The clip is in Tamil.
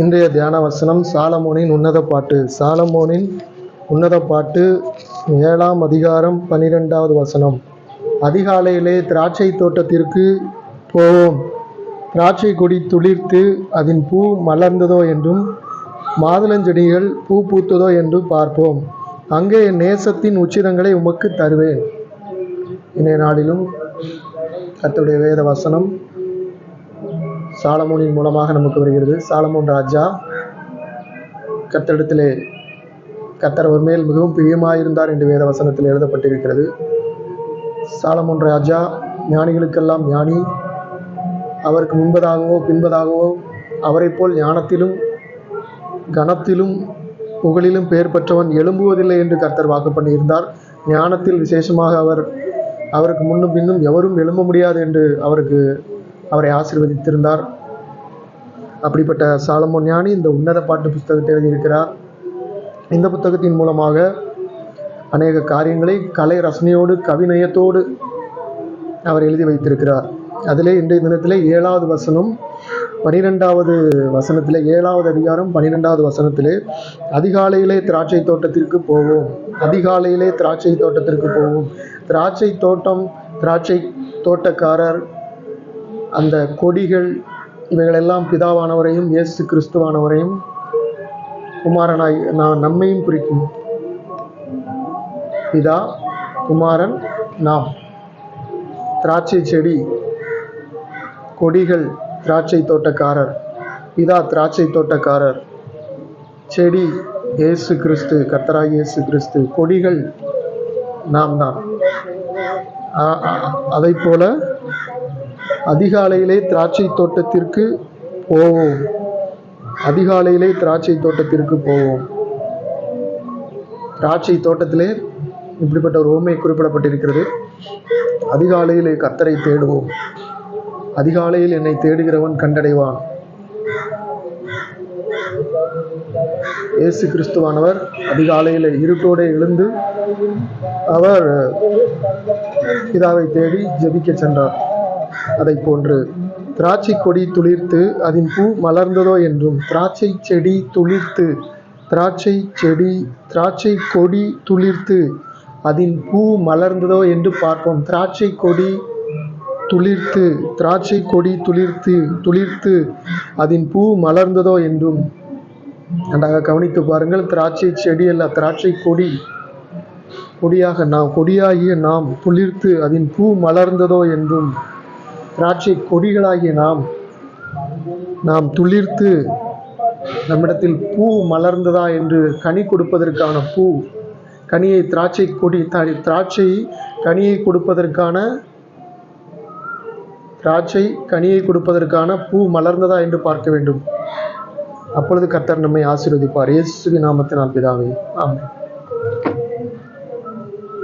இன்றைய தியான வசனம் சாலமோனின் உன்னத பாட்டு. சாலமோனின் உன்னத பாட்டு ஏழாம் அதிகாரம் பன்னிரெண்டாவது வசனம். அதிகாலையிலே திராட்சை தோட்டத்திற்கு போவோம். திராட்சை கொடி துளிர்த்து அதன் பூ மலர்ந்ததோ என்றும் மாதுளஞ்செடிகள் பூ பூத்ததோ என்றும் பார்ப்போம். அங்கே என் நேசத்தின் உச்சிதங்களை உமக்கு தருவேன். இன்றைய நாளிலும் கத்துடைய வேத வசனம் சாலமோனின் மூலமாக நமக்கு வருகிறது. சாலமோன் ராஜா கத்தரிடத்திலே கர்த்தர் ஒரு மேல் மிகவும் பிரியமாயிருந்தார் என்று வேத வசனத்தில் எழுதப்பட்டிருக்கிறது. சாலமோன் ராஜா ஞானிகளுக்கெல்லாம் ஞானி. அவருக்கு முன்பதாகவோ பின்பதாகவோ அவரைப் போல் ஞானத்திலும் கனத்திலும் புகழிலும் பெயர் பெற்றவன் எழும்புவதில்லை என்று கர்த்தர் வாக்கு பண்ணியிருந்தார். ஞானத்தில் விசேஷமாக அவர் அவருக்கு முன்னும் பின்னும் எவரும் எழும்ப முடியாது என்று அவருக்கு அவரை ஆசிர்வதித்திருந்தார். அப்படிப்பட்ட சாலமோன் ஞானி இந்த உன்னத பாட்டு புஸ்தகத்தை எழுதியிருக்கிறார். இந்த புத்தகத்தின் மூலமாக அநேக காரியங்களை கலை ரசனையோடு கவிநயத்தோடு அவர் எழுதி வைத்திருக்கிறார். அதிலே இன்றைய தினத்திலே ஏழாவது வசனம் பனிரெண்டாவது வசனத்திலே ஏழாவது அதிகாரம் பன்னிரெண்டாவது வசனத்திலே அதிகாலையிலே திராட்சை தோட்டத்திற்கு போவோம் அதிகாலையிலே திராட்சை தோட்டத்திற்கு போவோம். திராட்சை தோட்டம் திராட்சை தோட்டக்காரர் அந்த கொடிகள் இவைகளெல்லாம் பிதாவானவரையும் இயேசு கிறிஸ்துவானவரையும் குமாரனாய் நான் நம்மையும் குறிக்கும். பிதா குமாரன் நாம். திராட்சை செடி கொடிகள் திராட்சை தோட்டக்காரர். பிதா திராட்சை தோட்டக்காரர். செடி இயேசு கிறிஸ்து கர்த்தராகிய இயேசு கிறிஸ்து. கொடிகள் நாம் தான். அதை போல அதிகாலையிலே திராட்சை தோட்டத்திற்கு போவோம். அதிகாலையிலே திராட்சை தோட்டத்திற்கு போவோம். திராட்சை தோட்டத்திலே இப்படிப்பட்ட ஒரு உண்மை குறிப்பிடப்பட்டிருக்கிறது. அதிகாலையிலே கத்தரை தேடுவோம். அதிகாலையில் என்னை தேடுகிறவன் கண்டடைவான். இயேசு கிறிஸ்துவானவர் அதிகாலையில் இருட்டோடு எழுந்து அவர் பிதாவை தேடி ஜெபிக்க சென்றார். அதை போன்று திராட்சை கொடி துளிர்த்து அதன் பூ மலர்ந்ததோ என்றும் திராட்சை செடி துளிர்த்து திராட்சை செடி திராட்சை கொடி துளிர்த்து அதன் பூ மலர்ந்ததோ என்று பார்ப்போம். திராட்சை கொடி துளிர்த்து திராட்சை கொடி துளிர்த்து துளிர்த்து அதன் பூ மலர்ந்ததோ என்றும் நன்றாக கவனித்து பாருங்கள். திராட்சை செடி அல்ல திராட்சை கொடி கொடியாக நாம் கொடியாகிய நாம் துளிர்த்து அதன் பூ மலர்ந்ததோ என்றும் திராட்சை கொடிகளாகிய நாம் நாம் துளிர்த்து நம்மிடத்தில் பூ மலர்ந்ததா என்று கனி கொடுப்பதற்கான பூ கனியை திராட்சை கொடி திராட்சை கனியை கொடுப்பதற்கான திராட்சை கனியை கொடுப்பதற்கான பூ மலர்ந்ததா என்று பார்க்க வேண்டும். அப்பொழுது கர்த்தர் நம்மை ஆசீர்வதிப்பார். இயேசுவின் நாமத்தினால் பிதாவே ஆமாம்